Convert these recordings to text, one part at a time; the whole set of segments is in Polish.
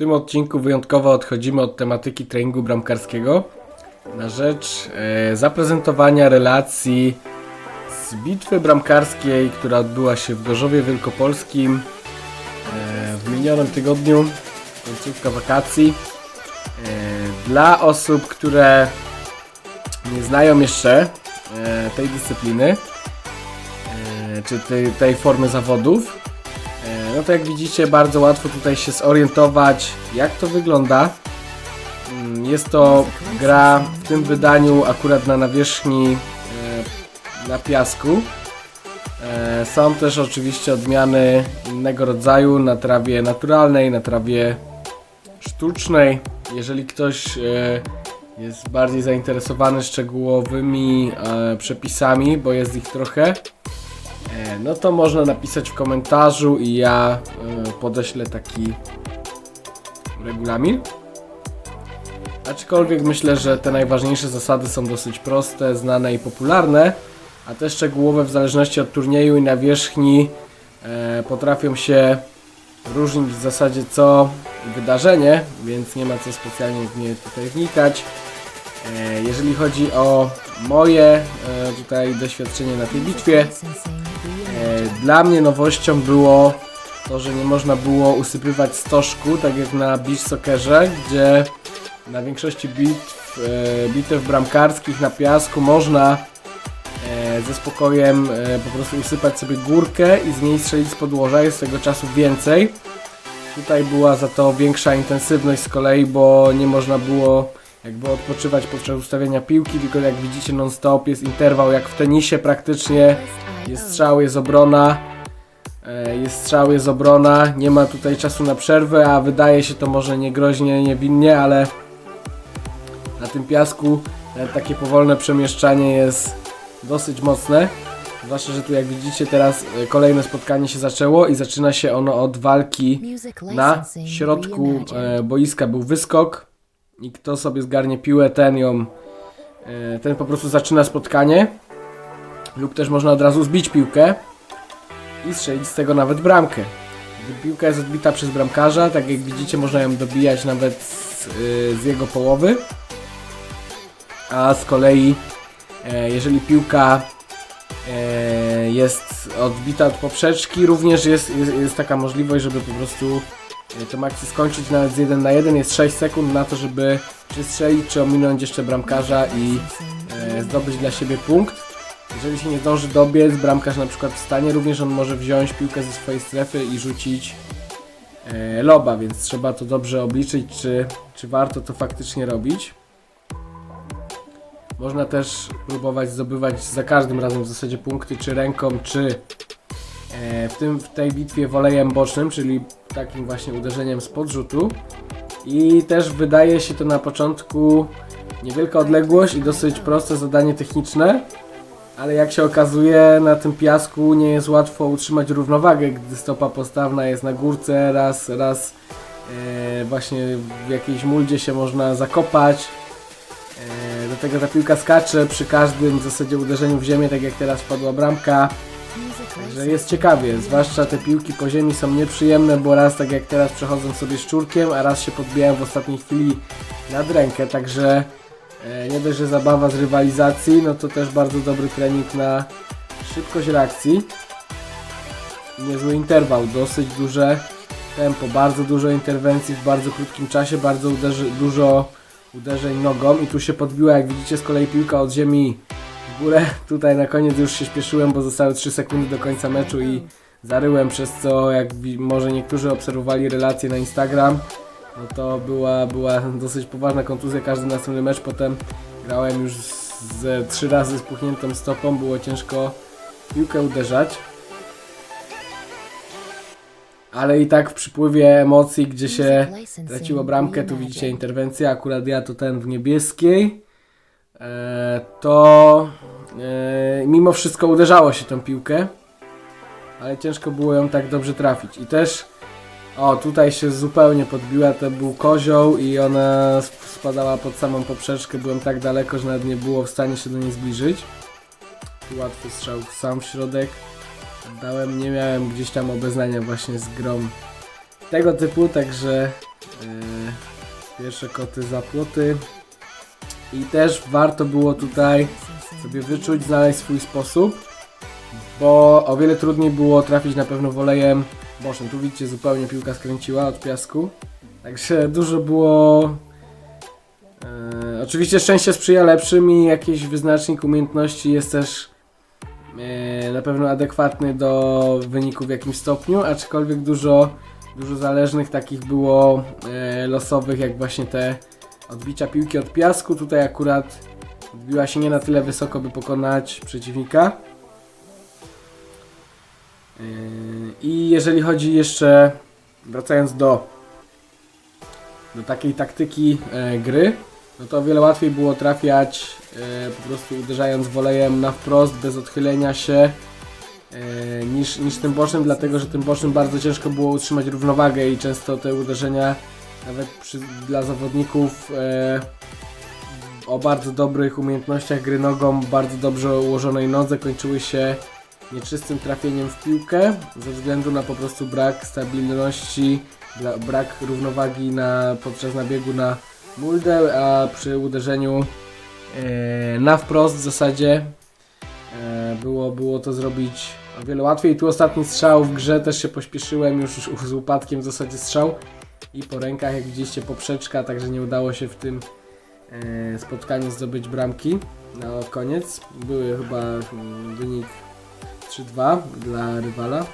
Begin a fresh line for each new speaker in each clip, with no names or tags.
tym odcinku wyjątkowo odchodzimy od tematyki treningu bramkarskiego na rzecz e, zaprezentowania relacji z bitwy bramkarskiej, która odbyła się w Gorzowie Wielkopolskim e, w minionym tygodniu, końcówka wakacji. E, dla osób, które nie znają jeszcze e, tej dyscypliny, e, czy tej, tej formy zawodów, no to jak widzicie bardzo łatwo tutaj się zorientować jak to wygląda. Mm, Jest to gra w tym wydaniu akurat na nawierzchni e, na piasku. E, Są też oczywiście odmiany innego rodzaju na trawie naturalnej, na trawie sztucznej. Jeżeli ktoś e, jest bardziej zainteresowany szczegółowymi przepisami, bo jest ich trochę, no to można napisać w komentarzu i ja e, podeślę taki regulamin. Aczkolwiek myślę, że te najważniejsze zasady są dosyć proste, znane i popularne, a te szczegółowe w zależności od turnieju i nawierzchni e, potrafią się różnić w zasadzie co wydarzenie, więc nie ma co specjalnie w nie tutaj wnikać. E, jeżeli chodzi o moje e, tutaj doświadczenie na tej bitwie, E, Dla mnie nowością było to, że nie można było usypywać stożku, tak jak na beach soccerze, gdzie na większości bitw, e, bitew bramkarskich na piasku można e, ze spokojem e, po prostu usypać sobie górkę i z niej strzelić z podłoża, jest tego czasu więcej. Tutaj była za to większa intensywność z kolei, bo nie można było jakby odpoczywać podczas ustawiania piłki, tylko jak widzicie non stop jest interwał jak w tenisie praktycznie. Jest strzał, jest obrona. E, Jest strzał, jest obrona. Nie ma tutaj czasu na przerwę, a wydaje się to może nie groźnie, niewinnie, ale na tym piasku e, takie powolne przemieszczanie jest dosyć mocne. Zwłaszcza, że tu jak widzicie teraz e, kolejne spotkanie się zaczęło i zaczyna się ono od walki na środku boiska był wyskok i kto sobie zgarnie piłę, ten ją e, ten po prostu zaczyna spotkanie lub też można od razu zbić piłkę i strzelić z tego nawet bramkę. Gdy piłka jest odbita przez bramkarza, tak jak widzicie można ją dobijać nawet z, y, z jego połowy. A z kolei e, jeżeli piłka e, jest odbita od poprzeczki, również jest, jest, jest taka możliwość, żeby po prostu e, tę akcję skończyć nawet z 1 na 1. Jest 6 sekund na to, żeby czy strzelić, czy ominąć jeszcze bramkarza i e, zdobyć dla siebie punkt. Jeżeli się nie zdąży dobiec, bramkarz na przykład wstanie, również on może wziąć piłkę ze swojej strefy i rzucić e, loba, więc trzeba to dobrze obliczyć, czy, czy warto to faktycznie robić. Można też próbować zdobywać za każdym razem w zasadzie punkty, czy ręką, czy w, tym, w tej bitwie wolejem bocznym, czyli takim właśnie uderzeniem z podrzutu. I też wydaje się to na początku niewielka odległość i dosyć proste zadanie techniczne, ale jak się okazuje na tym piasku nie jest łatwo utrzymać równowagę, gdy stopa postawna jest na górce, raz, raz e, właśnie w jakiejś muldzie się można zakopać. E, do ta piłka skacze przy każdym w zasadzie uderzeniu w ziemię, tak jak teraz wpadła bramka. Także jest ciekawie, zwłaszcza te piłki po ziemi są nieprzyjemne, bo raz tak jak teraz przechodzą sobie szczurkiem, a raz się podbijają w ostatniej chwili nad rękę, także e, nie dość, że zabawa z rywalizacji, no to też bardzo dobry trening na szybkość reakcji. Niezły interwał, dosyć duże tempo, bardzo dużo interwencji w bardzo krótkim czasie, bardzo uderzy, dużo uderzeń nogą i tu się podbiła, jak widzicie z kolei piłka od ziemi górę. Tutaj na koniec już się śpieszyłem, bo zostały 3 sekundy do końca meczu i zaryłem, przez co jak może niektórzy obserwowali relacje na Instagram, no to była, była dosyć poważna kontuzja, każdy następny mecz potem grałem już z- trzy razy z puchniętą stopą, było ciężko piłkę uderzać. Ale i tak w przypływie emocji, gdzie się traciło bramkę, tu widzicie interwencję, akurat ja to ten w niebieskiej, e, to e, mimo wszystko uderzało się tą piłkę, ale ciężko było ją tak dobrze trafić. I też, o tutaj się zupełnie podbiła, to był kozioł i ona sp- spadała pod samą poprzeczkę, byłem tak daleko, że nawet nie było w stanie się do niej zbliżyć. Łatwy strzał sam w środek. Dałem, nie miałem gdzieś tam obeznania właśnie z grą tego typu, także E, pierwsze koty za płoty. I też warto było tutaj sobie wyczuć, znaleźć swój sposób, bo o wiele trudniej było trafić na pewno wolejem bocznym. Tu widzicie, zupełnie piłka skręciła od piasku. Także dużo było. E, oczywiście szczęście sprzyja lepszym i jakiś wyznacznik umiejętności jest też e, na pewno adekwatny do wyniku w jakimś stopniu, aczkolwiek dużo, dużo zależnych takich było e, losowych, jak właśnie te odbicia piłki od piasku. Tutaj akurat odbiła się nie na tyle wysoko, by pokonać przeciwnika. Yy, I jeżeli chodzi jeszcze, wracając do, do takiej taktyki e, gry, no to o wiele łatwiej było trafiać e, po prostu uderzając wolejem na wprost, bez odchylenia się, e, niż, niż tym bocznym, dlatego że tym bocznym bardzo ciężko było utrzymać równowagę i często te uderzenia nawet przy, dla zawodników e, o bardzo dobrych umiejętnościach gry nogą, bardzo dobrze ułożonej nodze kończyły się nieczystym trafieniem w piłkę ze względu na po prostu brak stabilności, brak równowagi na, podczas nabiegu na muldę, a przy uderzeniu e, na wprost w zasadzie e, było, było to zrobić o wiele łatwiej. Tu ostatni strzał w grze też się pośpieszyłem już z upadkiem w zasadzie strzał i po rękach, jak widzieliście, poprzeczka, także nie udało się w tym e, spotkaniu zdobyć bramki na koniec. Były chyba mm, wynik 3-2 dla rywala.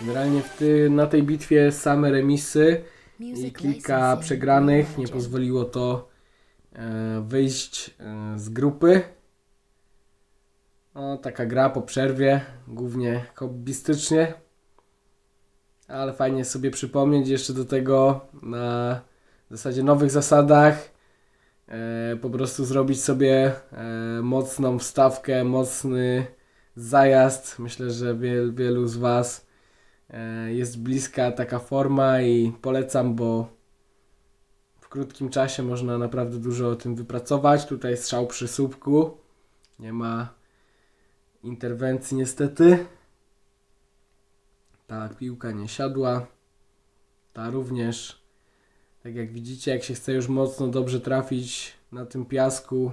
Generalnie ty, na tej bitwie same remisy i kilka przegranych nie pozwoliło to e, wyjść e, z grupy. No, taka gra po przerwie, głównie hobbystycznie. Ale fajnie sobie przypomnieć jeszcze do tego na zasadzie nowych zasadach. E, po prostu zrobić sobie e, mocną wstawkę, mocny zajazd. Myślę, że wiel, wielu z Was e, jest bliska taka forma i polecam, bo w krótkim czasie można naprawdę dużo o tym wypracować. Tutaj strzał przy słupku. Nie ma interwencji niestety. Ta piłka nie siadła. Ta również. Tak jak widzicie, jak się chce już mocno dobrze trafić na tym piasku,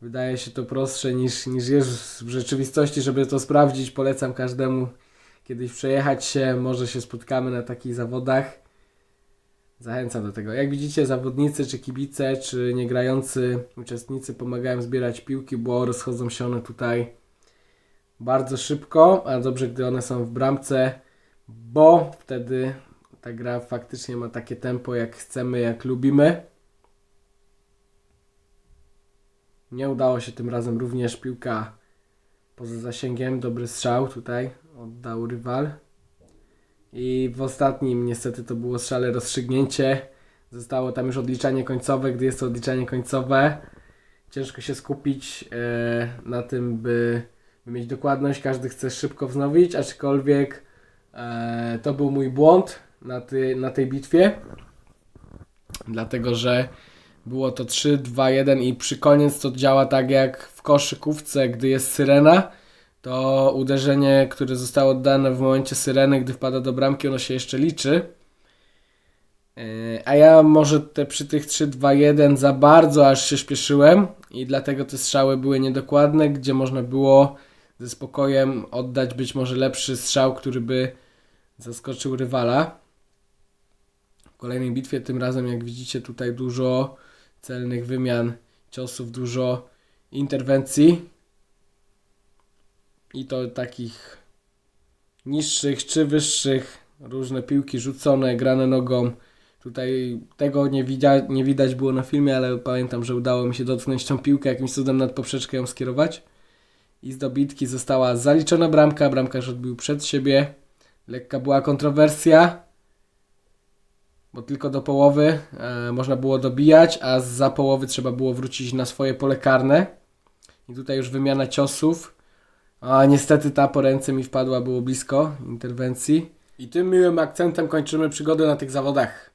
wydaje się to prostsze niż, niż jest w rzeczywistości, żeby to sprawdzić. Polecam każdemu kiedyś przejechać się, może się spotkamy na takich zawodach. Zachęcam do tego. Jak widzicie, zawodnicy, czy kibice, czy niegrający uczestnicy pomagają zbierać piłki, bo rozchodzą się one tutaj bardzo szybko, a dobrze, gdy one są w bramce, bo wtedy ta gra faktycznie ma takie tempo, jak chcemy, jak lubimy. Nie udało się tym razem również piłka poza zasięgiem. Dobry strzał tutaj oddał rywal. I w ostatnim niestety to było strzale rozstrzygnięcie. Zostało tam już odliczanie końcowe. Gdy jest to odliczanie końcowe, ciężko się skupić e, na tym, by, by mieć dokładność. Każdy chce szybko wznowić, aczkolwiek e, to był mój błąd na, ty, na tej bitwie. Dlatego, że było to 3, 2, 1 i przy koniec to działa tak jak w koszykówce, gdy jest syrena, to uderzenie, które zostało oddane w momencie syreny, gdy wpada do bramki, ono się jeszcze liczy. Yy, A ja może te, przy tych 3, 2, 1 za bardzo aż się śpieszyłem i dlatego te strzały były niedokładne, gdzie można było ze spokojem oddać być może lepszy strzał, który by zaskoczył rywala. W kolejnej bitwie tym razem, jak widzicie, tutaj dużo celnych wymian ciosów, dużo interwencji. I to takich niższych czy wyższych, różne piłki rzucone, grane nogą. Tutaj tego nie, widać, nie widać było na filmie, ale pamiętam, że udało mi się dotknąć tą piłkę, jakimś cudem nad poprzeczkę ją skierować. I z dobitki została zaliczona bramka, bramkarz odbił przed siebie. Lekka była kontrowersja, bo tylko do połowy e, można było dobijać, a za połowy trzeba było wrócić na swoje pole karne. I tutaj już wymiana ciosów. A niestety ta po ręce mi wpadła, było blisko interwencji. I tym miłym akcentem kończymy przygodę na tych zawodach.